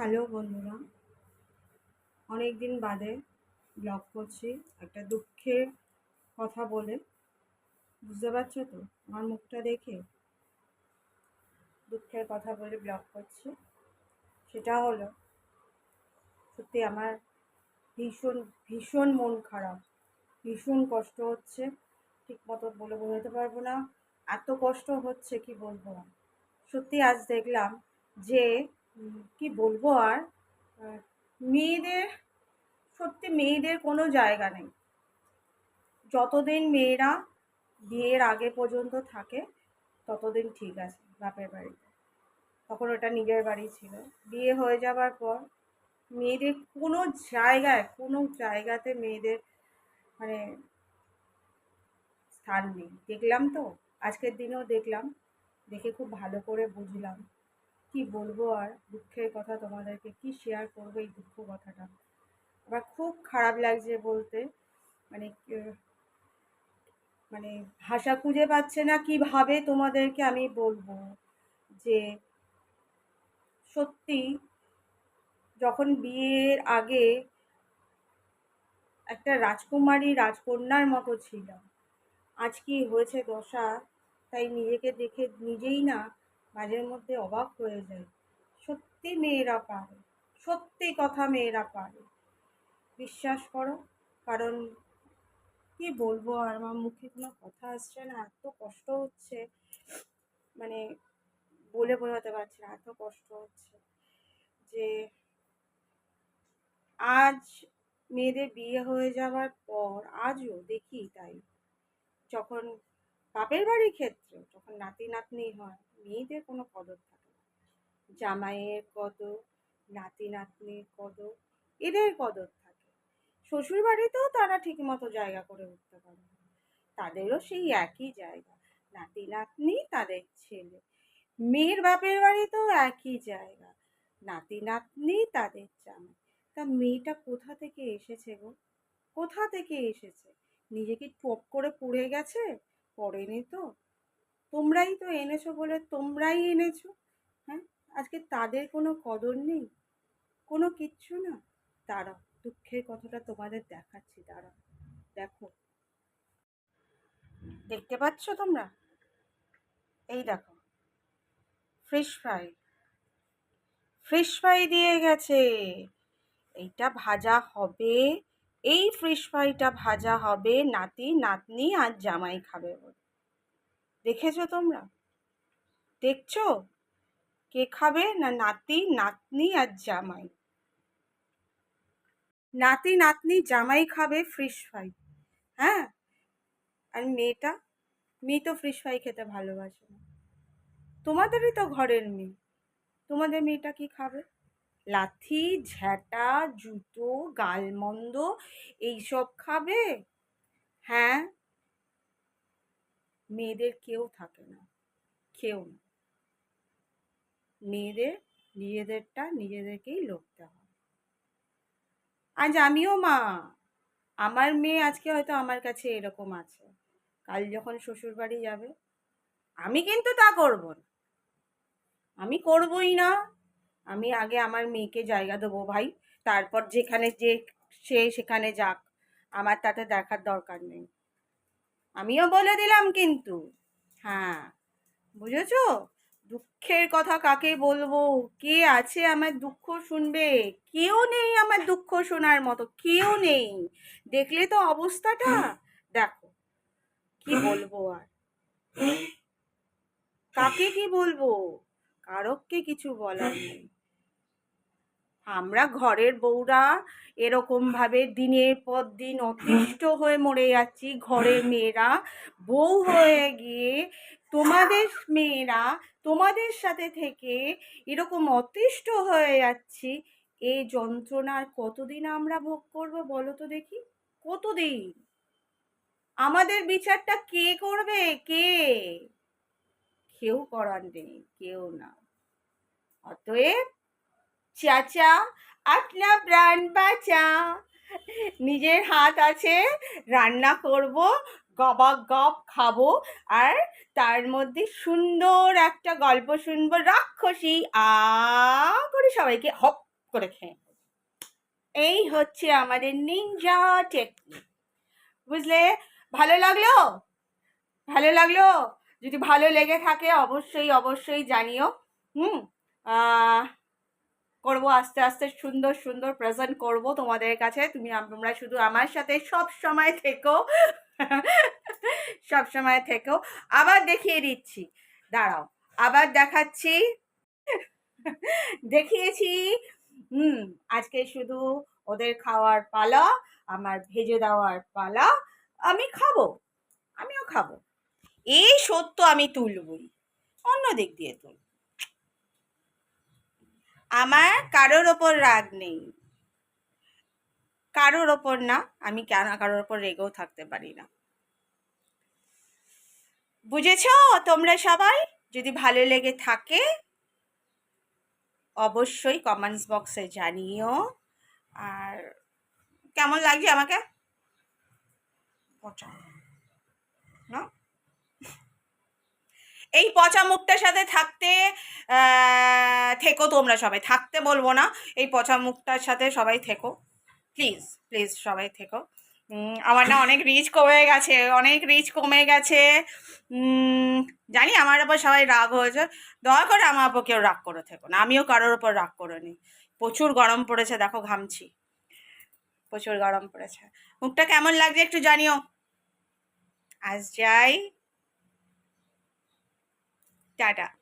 Hello বন্ধুরা। অনেক দিন বাদে ব্লগ করছি। একটা দুঃখের কথা বলে। বুঝতে পারছ তো? আমার মুখটা দেখে দুঃখের কথা বলে ব্লগ করছি। সেটা হলো, সত্যি আমার ভীষণ ভীষণ মন খারাপ। ভীষণ কষ্ট হচ্ছে। ঠিক মতো বলে বোঝাতে পারব না। এত কষ্ট হচ্ছে কি বলব। সত্যি আজ দেখলাম যে কি বলব আর? মেয়েদের, সত্যি মেয়েদের কোনো জায়গা নেই। যতদিন মেয়েরা বিয়ের আগে পর্যন্ত থাকে, ততদিন ঠিক আছে, বাপের বাড়িতে। তখন ওটা নিজের বাড়ি ছিল। বিয়ে হয়ে যাবার পর মেয়েদের কোনো জায়গায়, কোনো জায়গাতে মেয়েদের মানে স্থান নেই। দেখলাম তো? আজকের দিনেও দেখলাম। দেখে খুব ভালো করে বুঝলাম। কি বলব আর দুঃখের কথা তোমাদেরকে, কি শেয়ার করব এই দুঃখ কথাটা? আমার খুব খারাপ লাগছে বলতে মানে মানে ভাষা খুঁজে পাচ্ছে না কীভাবে তোমাদেরকে আমি বলব যে সত্যি যখন বিয়ের আগে একটা রাজকুমারী রাজকন্যার মতো ছিলাম। আজ কি হয়েছে দশা? তাই নিজেকে দেখে নিজেই না মাঝের মধ্যে অবাক হয়ে যায়। সত্যি মেয়েরা পারে, সত্যি কথা মেয়েরা পারে। বিশ্বাস করো, কারণ কি বলব আর আমার মুখে কোনো কথা আসছে না, এত কষ্ট হচ্ছে। মানে বলে বোঝাতে পারছি না, এত কষ্ট হচ্ছে যে আজ মেয়েদের বিয়ে হয়ে যাওয়ার পর, আজও দেখি তাই। যখন বাপের বাড়ির ক্ষেত্রে যখন নাতি নাতনি হয়, মেয়েদের কোনো কদর থাকে না। জামাইয়ের কদর, নাতি নাতনির কদর, এদের কদর থাকে। শ্বশুর বাড়িতেও তারা ঠিকমতো জায়গা করে উঠতে পারে না। তাদেরও সেই একই জায়গা। নাতি নাতনি তাদের ছেলে। মেয়ের বাপের বাড়িতেও একই জায়গা। নাতি নাতনি তাদের জামাই। তা মেয়েটা কোথা থেকে এসেছে গো? কোথা থেকে এসেছে? নিজে কি টপ করে পড়ে গেছে? পড়েনি তো? তোমরাই তো এনেছো বলে তোমরাই এনেছো। হ্যাঁ আজকে তাদের কোনো কদর নেই। কোনো কিচ্ছু না। দাঁড়াও, দুঃখের কথাটা তোমাদের দেখাচ্ছি, দাঁড়াও। দেখো। দেখতে পাচ্ছ তোমরা? এই দেখো। Fish fry. ফিশ ফ্রাই দিয়ে গেছে। এইটা ভাজা হবে। এই ফিশ ফ্রাইটা ভাজা হবে নাতি, নাতনি আর জামাই খাবে দেখেছ তোমরা? দেখছ? কে খাবে? না নাতি, নাতনি আর জামাই? নাতি, নাতনি, জামাই খাবে ফিশ ফ্রাই হ্যাঁ? আর মেয়েটা? মেয়ে তো ফিশ ফ্রাই খেতে ভালোবাসে না। তোমাদেরই তো ঘরের মেয়ে। তোমাদের মেয়েটা কি খাবে? লাথি ঝ্যাটা জুতো, গালমন্দ, এইসব খাবে? হ্যাঁ। মেয়েদের কেউ থাকে না। কেউ না। মেয়েদের, নিজেদেরটা নিজেদেরকেই লড়তে হয় আজ আমিও মা। আমার মেয়ে আজকে হয়তো আমার কাছে এরকম আছে। কাল যখন শ্বশুর বাড়ি যাবে। আমি কিন্তু তা করব না। আমি করবই না। আমি আগে আমার মেয়েকে জায়গা দেবো ভাই। তারপর যেখানে যে সে সেখানে যাক। আমার তাতে দেখার দরকার নেই। আমিও বলে দিলাম কিন্তু। হ্যাঁ বুঝেছ? দুঃখের কথা কাকে বলব? কে আছে আমার দুঃখ শুনবে? কেউ নেই আমার দুঃখ শোনার মতো, কেউ নেই। দেখলে তো অবস্থাটা? দেখো, কি বলব আর? কাকে কি বলব? কারককে কিছু বলার নেই। আমরা ঘরের বউরা এরকম ভাবে দিনের পর দিন অতিষ্ঠ হয়ে মরে যাচ্ছি ঘরের মেয়েরা। বউ হয়ে গিয়ে তোমাদের মেয়েরা তোমাদের সাথে থেকে এরকম অতিষ্ঠ হয়ে যাচ্ছি এই যন্ত্রণার কতদিন আমরা ভোগ করব বলো তো দেখি? কতদিন? আমাদের বিচারটা কে করবে? কে? কেউ করার নেই কেউ না। অতএব চাচা আপনা প্রাণ বাঁচা। নিজের হাত আছে, রান্না করব গবা গপ খাব, আর তার মধ্যে সুন্দর একটা গল্প শুনব রাক্ষসী। আ করে সবাইকে হপ করে খেয়ে এই হচ্ছে আমাদের নিনজা টেকনিক বুঝলে? ভালো লাগল? ভালো লাগল? যদি ভালো লেগে থাকে, অবশ্যই অবশ্যই জানিও। হুম? করব আস্তে আস্তে, সুন্দর সুন্দর প্রেজেন্ট করব তোমাদের কাছে। তুমি, তোমরা শুধু আমার সাথে সব সময় থেকো। সব সময় থেকো। আবার দেখিয়ে দিচ্ছি। দাঁড়াও। আবার দেখাচ্ছি। দেখিয়েছি। হুম, আজকে শুধু ওদের খাওয়ার পালা, আমার ভেজে দেওয়ার পালা। আমি খাব। আমিও খাব। এই সত্য আমি তুলবই। অন্য দিক দিয়ে তুল আমার কারোর ওপর রাগ নেই। কারোর ওপর না, আমি কেন কারোর ওপর রেগেও থাকতে পারি না। বুঝেছ? তোমরা সবাই যদি ভালো লেগে থাকে, অবশ্যই কমেন্টস বক্সে জানিও। আর কেমন লাগছে আমাকে? পচা না এই পচা মুখটার সাথে থাকতে থেকো তোমরা সবাই। থাকতে বলব না, এই পচা মুখটার সাথে সবাই থেকো। প্লিজ প্লিজ সবাই থেকো। আমার না অনেক রিচ কমে গেছে, অনেক রিচ কমে গেছে। জানি আমার ওপর সবাই রাগ হয়েছে। দয়া করে আমার ওপর কেউ রাগ করে থেকো না, আমিও কারোর ওপর রাগ করে নি। প্রচুর গরম পড়েছে, দেখো ঘামছি। প্রচুর গরম পড়েছে। মুখটা কেমন লাগছে একটু জানিও। আজ যাই। Tada.